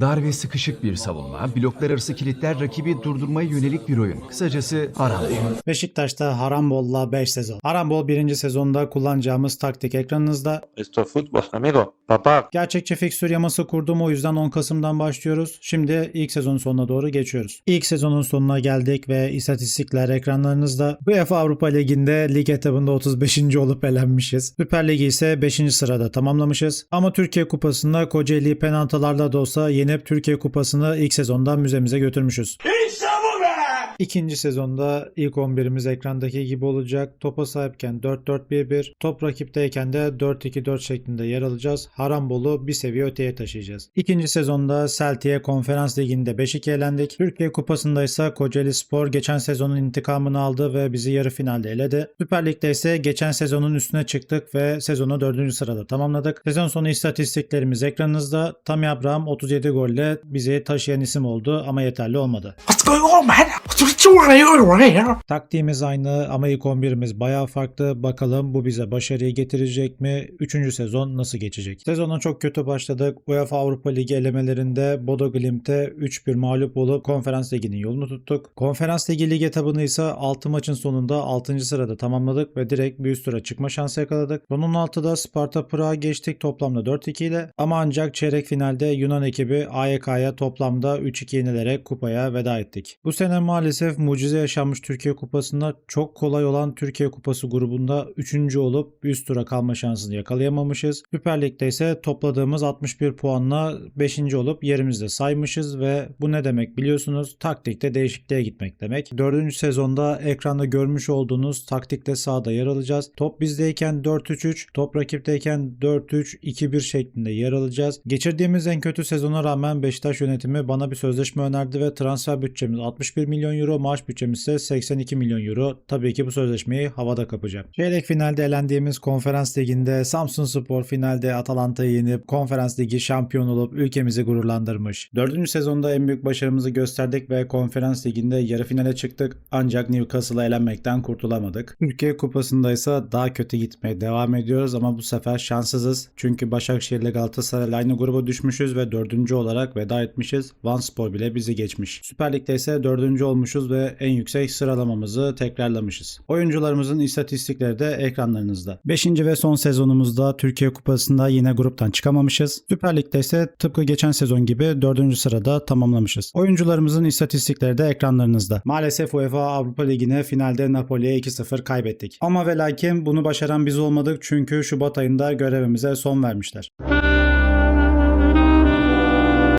Dar ve sıkışık bir savunma, bloklar arası kilitler rakibi durdurmaya yönelik bir oyun. Kısacası harambol. Beşiktaş'ta Harambol'la 5 sezon. Harambol 1. sezonda kullanacağımız taktik ekranınızda. Esto es fútbol, amigo. Papá, Gerçekçi fikstür yaması kurdum o yüzden 10 Kasım'dan başlıyoruz. Şimdi ilk sezonun sonuna doğru geçiyoruz. İlk sezonun sonuna geldik ve istatistikler ekranlarınızda. UEFA Avrupa Ligi'nde lig etabında 35. olup elenmişiz. Süper Ligi ise 5. sırada tamamlamışız. Ama Türkiye Kupası'nda Kocaeli penaltılarla da olsa yenip Türkiye Kupası'nı ilk sezonda müzemize götürmüşüz. İkinci sezonda ilk 11'imiz ekrandaki gibi olacak. Topa sahipken 4-4-1-1, top rakipteyken de 4-2-4 şeklinde yer alacağız. Harambol'u bir seviye öteye taşıyacağız. İkinci sezonda Celtic'e konferans liginde 5-2 elendik. Türkiye kupasında ise Kocaeli Spor geçen sezonun intikamını aldı ve bizi yarı finalde eledi. Süper Lig'de ise geçen sezonun üstüne çıktık ve sezonu 4. sırada tamamladık. Sezon sonu istatistiklerimiz ekranınızda. Tammy Abraham 37 golle bizi taşıyan isim oldu ama yeterli olmadı. What's going on, man? What's? Taktiğimiz aynı ama ilk 11'imiz bayağı farklı. Bakalım bu bize başarıyı getirecek mi? 3. sezon nasıl geçecek? Sezona çok kötü başladık. UEFA Avrupa Ligi elemelerinde Bodo Glimt'e 3-1 mağlup olup Konferans Ligi'nin yolunu tuttuk. Konferans Ligi lig etabını ise 6 maçın sonunda 6. sırada tamamladık ve direkt bir üst tura çıkma şansı yakaladık. Son 16'da Sparta Prag'a geçtik toplamda 4-2 ile ama ancak çeyrek finalde Yunan ekibi AYK'ya toplamda 3-2 yenilerek kupaya veda ettik. Bu sene maalesef mucize yaşanmış Türkiye Kupası'nda çok kolay olan Türkiye Kupası grubunda 3. olup üst tura kalma şansını yakalayamamışız. Süper Lig'de ise topladığımız 61 puanla 5. olup yerimizde saymışız ve bu ne demek biliyorsunuz? Taktikte değişikliğe gitmek demek. 4. sezonda ekranda görmüş olduğunuz taktikte sahada yer alacağız. Top bizdeyken 4-3-3, top rakipteyken 4-3-2-1 şeklinde yer alacağız. Geçirdiğimiz en kötü sezona rağmen Beşiktaş yönetimi bana bir sözleşme önerdi ve transfer bütçemiz 61 milyon euro, maaş bütçemiz ise 82 milyon euro. Tabii ki bu sözleşmeyi havada kapacağım. Çeyrek finalde elendiğimiz konferans liginde Samsun Spor finalde Atalanta'yı yenip konferans ligi şampiyon olup ülkemizi gururlandırmış. Dördüncü sezonda en büyük başarımızı gösterdik ve konferans liginde yarı finale çıktık ancak Newcastle'a elenmekten kurtulamadık. Türkiye kupasında ise daha kötü gitmeye devam ediyoruz ama bu sefer şanssızız. Çünkü Başakşehir ile Galatasaray aynı gruba düşmüşüz ve dördüncü olarak veda etmişiz. Van Spor bile bizi geçmiş. Süper Lig'de ise dördüncü olmuşuz ve en yüksek sıralamamızı tekrarlamışız. Oyuncularımızın istatistikleri de ekranlarınızda. Beşinci ve son sezonumuzda Türkiye Kupası'nda yine gruptan çıkamamışız. Süper Lig'de ise tıpkı geçen sezon gibi dördüncü sırada tamamlamışız. Oyuncularımızın istatistikleri de ekranlarınızda. Maalesef UEFA Avrupa Ligi'ne finalde Napoli'ye 2-0 kaybettik. Ama ve lakin bunu başaran biz olmadık çünkü Şubat ayında görevimize son vermişler.